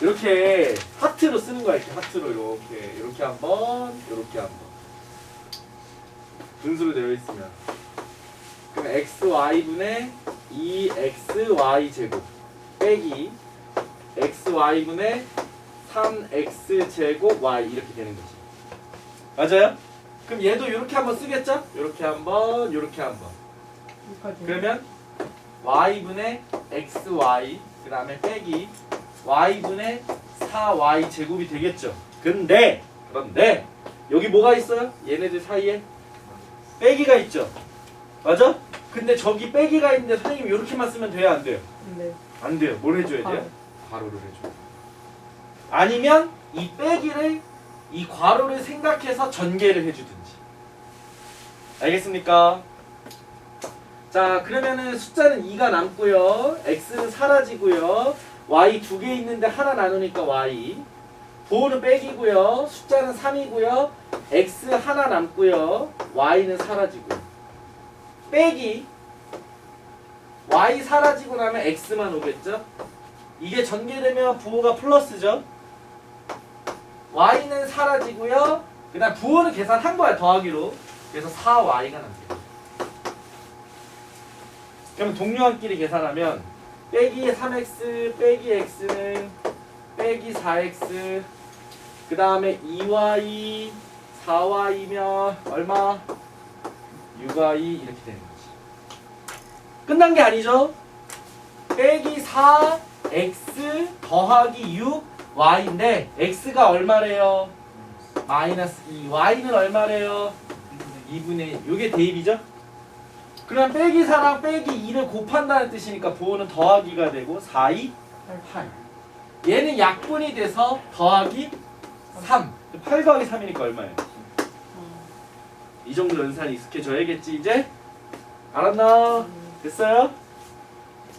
이렇게 하트로 쓰는 거야 이렇게 하트로 이렇게 이렇게 한번 이렇게 한번 분수로 되어 있으면 그럼 x y 분의 2 x y 제곱 빼기 x y 분의 3 x 제곱 y 이렇게 되는 거지 맞아요? 그럼 얘도 이렇게 한번 쓰겠죠? 이렇게 한번 이렇게 한번. 그러면 y분의 xy 그 다음에 빼기 y분의 4y 제곱이 되겠죠. 근데 그런데 여기 뭐가 있어요? 얘네들 사이에 빼기가 있죠. 맞아? 근데 저기 빼기가 있는데 선생님이 이렇게만 쓰면 돼요 안 돼요? 네. 안 돼요. 뭘 해줘야. 돼요? 괄호를 해줘. 아니면 이 빼기를 이 괄호를 생각해서 전개를 해주든지. 알겠습니까? 자 그러면은 숫자는 2가 남고요. x는 사라지고요. Y 두 개 있는데 하나 나누니까 y. 부호는 빼기고요. 숫자는 3이고요. x 하나 남고요. y는 사라지고요. 빼기 y 사라지고 나면 x만 오겠죠? 이게 전개되면 부호가 플러스죠? y는 사라지고요. 그 다음 부호는 계산한 거야 더하기로. 그래서 4y가 남게. 그러면 동료한끼리 계산하면 빼기 3x 빼기 x는 빼기 4x 그 다음에 2y 4y면 얼마? 6y 이렇게 되는 거지. 끝난 게 아니죠? 빼기 4 x 더하기 6 y인데 x가 얼마래요? 마이너스 2 y는 얼마래요? 2분의 1 요게 대입이죠? 그럼 빼기 4랑 빼기 2를 곱한다는 뜻이니까 부호는 더하기가 되고 4, 2, 8 얘는 약분이 돼서 더하기 3 8 더하기 3이니까 얼마예요? 어. 이 정도 연산이 익숙해져야겠지 이제? 알았나? 됐어요?